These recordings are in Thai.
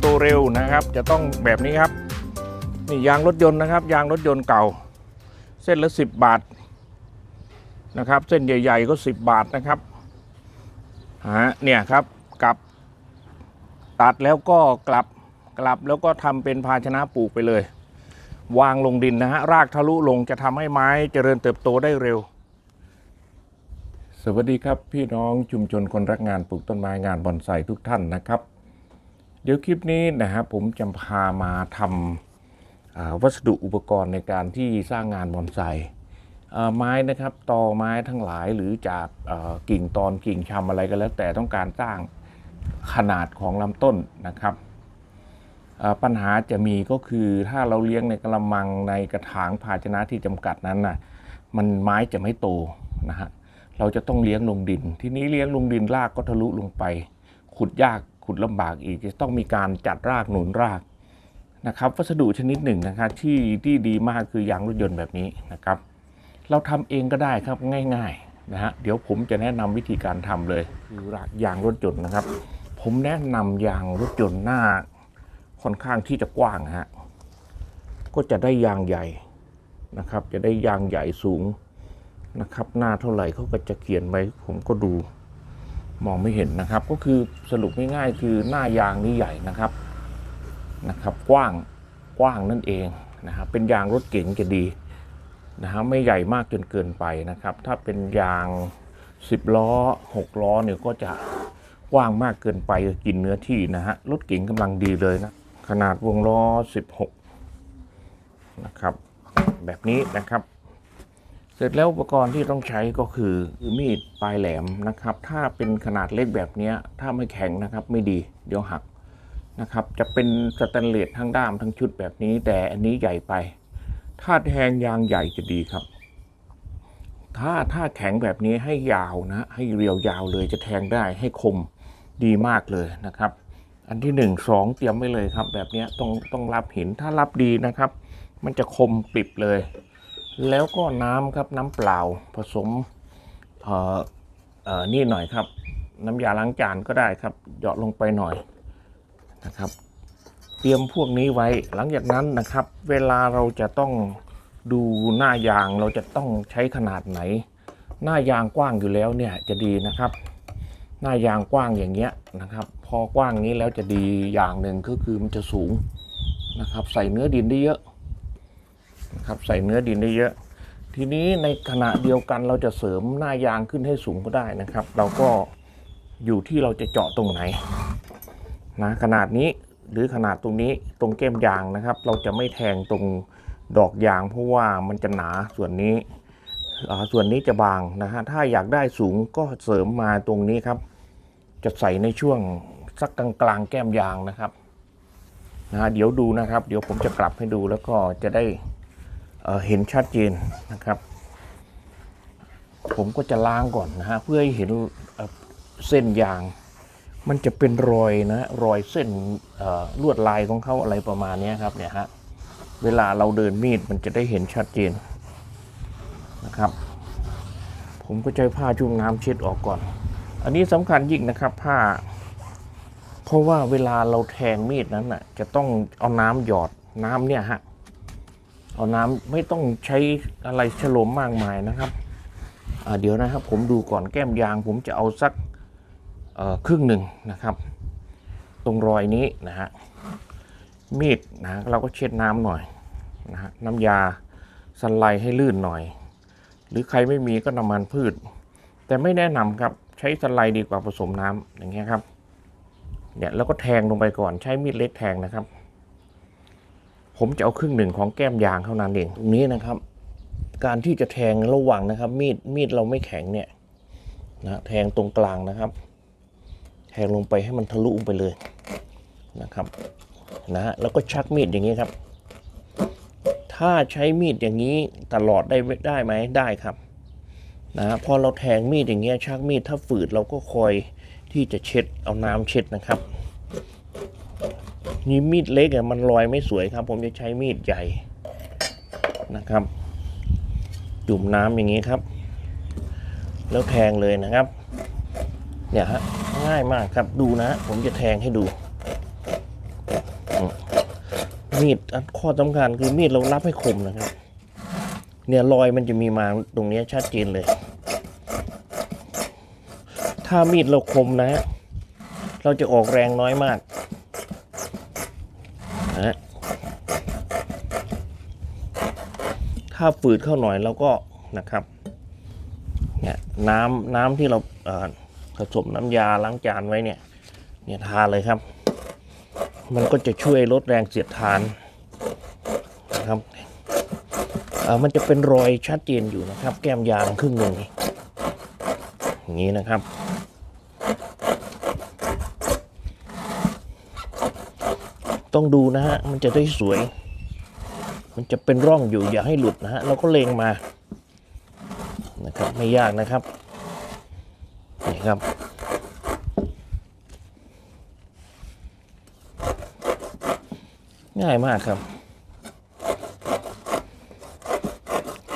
โตเร็วนะครับ จะต้องแบบนี้ครับ นี่ยางรถยนต์นะครับ ยางรถยนต์เก่า เส้นละ 10 บาทนะครับ เส้นใหญ่ ๆ ก็ 10 บาทนะครับฮะเนี่ยครับกลับ ตัดแล้วก็กลับกลับแล้วก็ทำเป็นภาชนะปลูกไปเลย วางลงดินนะฮะรากทะลุลงจะทำให้ไม้เจริญเติบโตได้เร็ว สวัสดีครับ พี่น้องชุมชนคนรักงานปลูกต้นไม้งานบอนไซทุกท่านนะครับ เดี๋ยวคลิปนี้นะครับผมจะพามาทำวัสดุอุปกรณ์ในการที่สร้างงานบอนไซไม้นะครับตอไม้ทั้งหลายหรือจากกิ่งตอนกิ่งชำอะไรก็แล้ว แต่ต้องการสร้างขนาดของลำต้นนะครับปัญหาจะมีก็คือถ้าเราเลี้ยงในกระมังในกระถางภาชนะที่จำกัดนั้นนะมันไม้จะไม่โตนะฮะเราจะต้องเลี้ยงลงดิน ทีนี้เลี้ยงลงดินรากก็ทะลุลงไป ขุดยากขุดลำบากอีกจะต้องมีการจัดรากหนุนรากนะครับวัสดุชนิดหนึ่งนะครับที่ที่ดีมากคือยางรถยนต์แบบนี้นะครับ เราทำเองก็ได้ครับง่ายๆนะฮะเดี๋ยวผมจะแนะนำวิธีการทำเลยคือรากยางรถยนต์นะครับ ผมแนะนำยางรถยนต์หน้าค่อนข้างที่จะกว้างฮะก็จะได้ยางใหญ่นะครับ จะได้ยางใหญ่สูงนะครับ หน้าเท่าไหร่เขาก็จะเขียนไว้ผมก็ดู มองไม่เห็นนะครับ ก็คือสรุปง่ายๆคือหน้ายางนี่ใหญ่นะครับนะครับ กว้างกว้างนั่นเองนะครับเป็นยางรถเก๋งจะดีนะฮะไม่ใหญ่มากจนเกินไปนะครับ ถ้าเป็นยาง 10 ล้อ 6 ล้อเนี่ยก็จะกว้างมากเกินไปกินเนื้อที่นะฮะรถเก๋งกำลังดีเลยนะขนาดวงล้อ 16 นะครับ แบบนี้นะครับ เสร็จแล้วอุปกรณ์ที่ต้องใช้ก็คือมีดปลายแหลมนะครับ ถ้าเป็นขนาดเล็กแบบนี้ถ้าไม่แข็งนะครับไม่ดีเดี๋ยวหักนะครับ จะเป็นสแตนเลสทั้งด้ามทั้งชุดแบบนี้ แต่อันนี้ใหญ่ไป ถ้าแทงยางใหญ่จะดีครับ ถ้าถ้าแข็งแบบนี้ให้ยาวนะ ให้เรียวยาวเลยจะแทงได้ให้คมดีมากเลยนะครับ อันที่หนึ่งสองเตรียมไว้เลยครับ แบบนี้ต้องต้องรับหินถ้ารับดีนะครับ มันจะคมกริบเลย แล้วก็น้ำครับน้ำเปล่าผสมเอ่อเอ่อนี่หน่อยครับ น้ำยาล้างจานก็ได้ครับหยอดลงไปหน่อยนะครับ เตรียมพวกนี้ไว้หลังจากนั้นนะครับ เวลาเราจะต้องดูหน้ายางเราจะต้องใช้ขนาดไหน หน้ายางกว้างอยู่แล้วเนี่ยจะดีนะครับ หน้ายางกว้างอย่างเงี้ยนะครับ พอกว้างนี้แล้วจะดีอย่างหนึ่งก็คือมันจะสูงนะครับ ใส่เนื้อดินได้เยอะ นะครับใส่เนื้อดินได้เยอะ ทีนี้ในขณะเดียวกันเราจะเสริมหน้ายางขึ้นให้สูงก็ได้นะครับ เราก็อยู่ที่เราจะเจาะตรงไหนนะขนาดนี้หรือขนาดตรงนี้ตรงแก้มยางนะครับ เราจะไม่แทงตรงดอกยาง เพราะว่ามันจะหนาส่วนนี้ส่วนนี้จะบางนะฮะถ้าอยากได้สูงก็เสริมมาตรงนี้ครับ จะใส่ในช่วงสักกลางกลางๆแก้มยางนะครับนะฮะเดี๋ยวดูนะครับ เดี๋ยวผมจะกลับให้ดูแล้วก็จะได้ เห็นชัดเจนนะครับ ผมก็จะล้างก่อนนะฮะเพื่อให้เห็นเเส้นยาง มันจะเป็นรอยนะรอยเส้นลวดลายของเขาอะไรประมาณนี้ครับเนี่ยฮะเวลาเราเดินมีดมันจะได้เห็นชัดเจนนะครับ ผมก็ใช้ผ้าจุ่มน้ำเช็ดออกก่อน อันนี้สำคัญยิ่งนะครับผ้า เพราะว่าเวลาเราแทงมีดนั้นน่ะจะต้องเอาน้ำหยอดน้ำเนี่ยฮะ เอาน้ำไม่ต้องใช้อะไรฉลมมากมายนะครับเดี๋ยวนะครับผมดูก่อนแก้มยาง ผมจะเอาสักครึ่งหนึ่งนะครับ ตรงรอยนี้นะฮะมีดนะเราก็เช็ดน้ำหน่อยนะฮะน้ำยาสไลด์ให้ลื่นหน่อย หรือใครไม่มีก็น้ำมันพืช แต่ไม่แนะนำครับใช้สไลด์ดีกว่าผสมน้ำอย่างเงี้ยครับเนี่ยแล้วก็แทงลงไปก่อนใช้มีดเล็กแทงนะครับ ผมจะเอาครึ่งหนึ่งของแก้มยางเท่านั้นเองตรงนี้นะครับ การที่จะแทงระหว่างนะครับ มีดมีดเราไม่แข็งเนี่ยนะแทงตรงกลางนะครับ แทงลงไปให้มันทะลุไปเลยนะครับนะฮะแล้วก็ชักมีดอย่างนี้ครับ ถ้าใช้มีดอย่างนี้ตลอดได้ได้ไหมได้ครับนะฮะพอเราแทงมีดอย่างเงี้ยชักมีดถ้าฝืดเราก็คอยที่จะเช็ดเอาน้ำเช็ดนะครับ นี่มีดเล็กอะมันลอยไม่สวยครับ ผมจะใช้มีดใหญ่นะครับ จุ่มน้ำอย่างนี้ครับ แล้วแทงเลยนะครับ เนี่ยฮะง่ายมากครับดูนะ ผมจะแทงให้ดู มีดอันข้อสำคัญคือมีดเรารับให้คมนะครับ เนี่ยรอยมันจะมีมาตรงนี้ชัดเจนเลย ถ้ามีดเราคมนะฮะเราจะออกแรงน้อยมาก นะถ้าฝืดเข้าหน่อยเราก็นะครับเนี่ยน้ำน้ำที่เราผสมน้ำยาล้างจานไว้เนี่ยเนี่ยทาเลยครับ มันก็จะช่วยลดแรงเสียดทานนะครับเอ่อมันจะเป็นรอยชัดเจนอยู่นะครับ แก้มยางครึ่งหนึ่งนี่อย่างนี้นะครับ ต้องดูนะฮะ มันจะได้สวย มันจะเป็นร่องอยู่อย่าให้หลุดนะฮะ เราก็เลงมานะครับไม่ยากนะครับนี่ครับง่ายมากครับ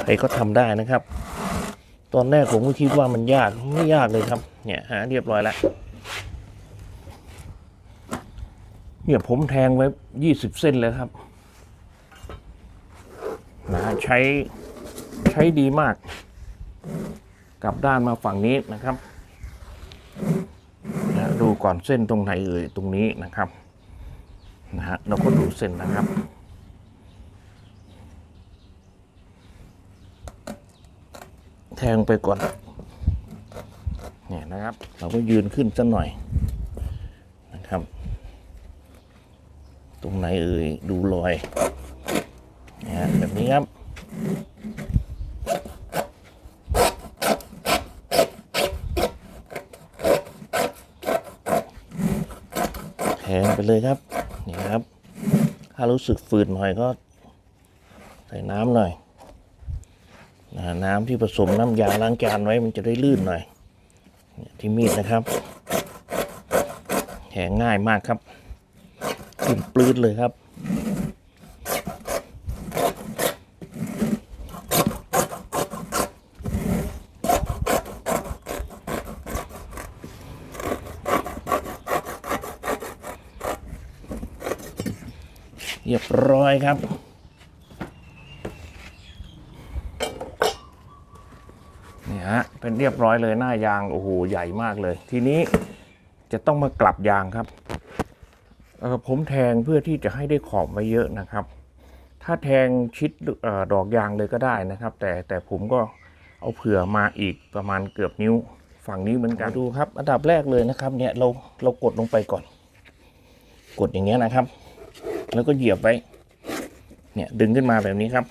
ใครก็ทำได้นะครับ ตอนแรกผมก็คิดว่ามันยากไม่ยากเลยครับ เนี่ยหาเรียบร้อยแล้ว เนี่ยผมแทงไว้ยี่สิบเส้นเลยครับนะใช้ใช้ดีมาก กลับด้านมาฝั่งนี้นะครับนะดูก่อนเส้นตรงไหนเอ่ยตรงนี้นะครับนะฮะเราก็ดูเส้นนะครับแทงไปก่อนเนี่ยนะครับ เราก็ยืนขึ้นสักหน่อยนะครับ ไหนเอ่ยดูรอยนะฮะแบบนี้ครับแทงไปเลยครับนี่ครับ ถ้ารู้สึกฝืดหน่อยก็ ใส่น้ำหน่อยน้ำที่ผสมน้ำยาล้างจานไว้มันจะได้ลื่นหน่อยเนี่ยที่มีดนะครับแทงง่ายมากครับ ขึ้นปลื้ดเลยครับ เรียบร้อยครับนี่ฮะเป็นเรียบร้อยเลยหน้ายางโอ้โหใหญ่มากเลย ทีนี้จะต้องมากลับยางครับ ผมแทงเพื่อที่จะให้ได้ขอบไว้เยอะนะครับ ถ้าแทงชิดเออดอกยางเลยก็ได้นะครับ แต่แต่ผมก็เอาเผื่อมาอีกประมาณเกือบนิ้วฝั่งนี้เหมือนกันดูครับ อันดับแรกเลยนะครับ เนี่ยเราเรากดลงไปก่อน กดอย่างเงี้ยนะครับ แล้วก็เหยียบไว้เนี่ยดึงขึ้นมาแบบนี้ครับ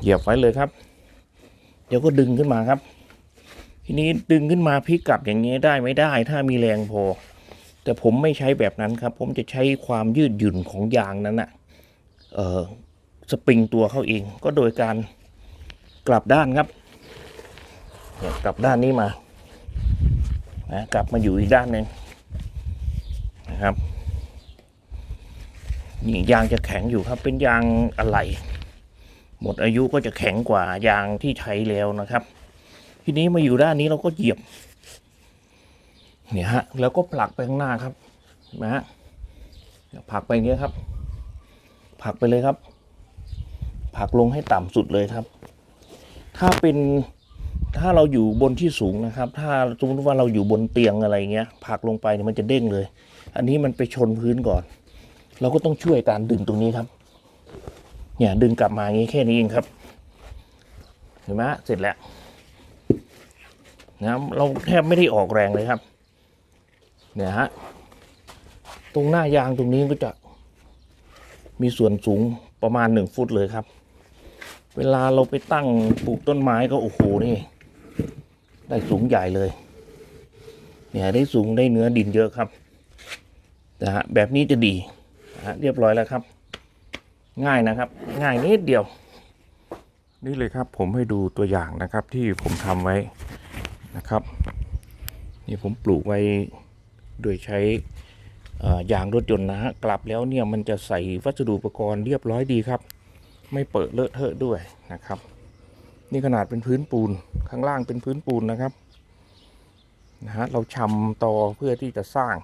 เหยียบไว้เลยครับ เดี๋ยวก็ดึงขึ้นมาครับ ทีนี้ดึงขึ้นมาพลิกกลับอย่างนี้ได้ไม่ได้ ถ้ามีแรงพอ แต่ผมไม่ใช้แบบนั้นครับ ผมจะใช้ความยืดหยุ่นของยางนั้นนะเออสปริงตัวเข้าเอง ก็โดยการกลับด้านครับเนี่ยกลับด้านนี้มานะกลับมาอยู่อีกด้านหนึ่งนะครับนี่ยางจะแข็งอยู่ครับ เป็นยางอะไหล่หมดอายุก็จะแข็งกว่ายางที่ใช้แล้วนะครับ ทีนี้มาอยู่ด้านนี้เราก็เหยียบ เนี่ยฮะแล้วก็ผลักไปข้างหน้าครับเห็นะฮะผลักไปอย่างเงี้ยครับผลักไปเลยครับผลักลงให้ต่ำสุดเลยครับ ถ้าเป็นถ้าเราอยู่บนที่สูงนะครับ ถ้าสมมติว่าเราอยู่บนเตียงอะไรเงี้ยผลักลงไปเนี่ยมันจะเด้งเลย อันนี้มันไปชนพื้นก่อน เราก็ต้องช่วยการดึงตรงนี้ครับ เนี่ยดึงกลับมาอย่างนี้แค่นี้เองครับ เห็นไหมฮะเสร็จแล้วนะเราแทบไม่ได้ออกแรงเลยครับ เนี่ยฮะตรงหน้ายางตรงนี้ก็จะมีส่วนสูงประมาณหนึ่งฟุตเลยครับ เวลาเราไปตั้งปลูกต้นไม้ก็โอ้โหนี่ ได้สูงใหญ่เลย เนี่ยได้สูงได้เนื้อดินเยอะครับนะฮะแบบนี้จะดีนะฮะเรียบร้อยแล้วครับ ง่ายนะครับ ง่ายนิดเดียว นี่เลยครับผมให้ดูตัวอย่างนะครับที่ผมทำไว้นะครับ นี่ผมปลูกไว้ โดยใช้ยางรถยนต์นะฮะกลับแล้วเนี่ยมันจะใส่วัสดุอุปกรณ์เรียบร้อยดีครับ ไม่เปิดเลอะเทอะด้วยนะครับ นี่ขนาดเป็นพื้นปูนข้างล่างเป็นพื้นปูนนะครับนะฮะเราชำตอเพื่อที่จะสร้าง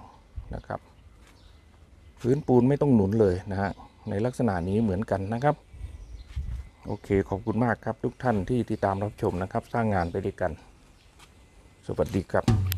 นะครับ พื้นปูนไม่ต้องหนุนเลยนะฮะในลักษณะนี้เหมือนกันนะครับ โอเคขอบคุณมากครับทุกท่านที่ติดตามรับชมนะครับ สร้างงานไปด้วยกัน สวัสดีครับ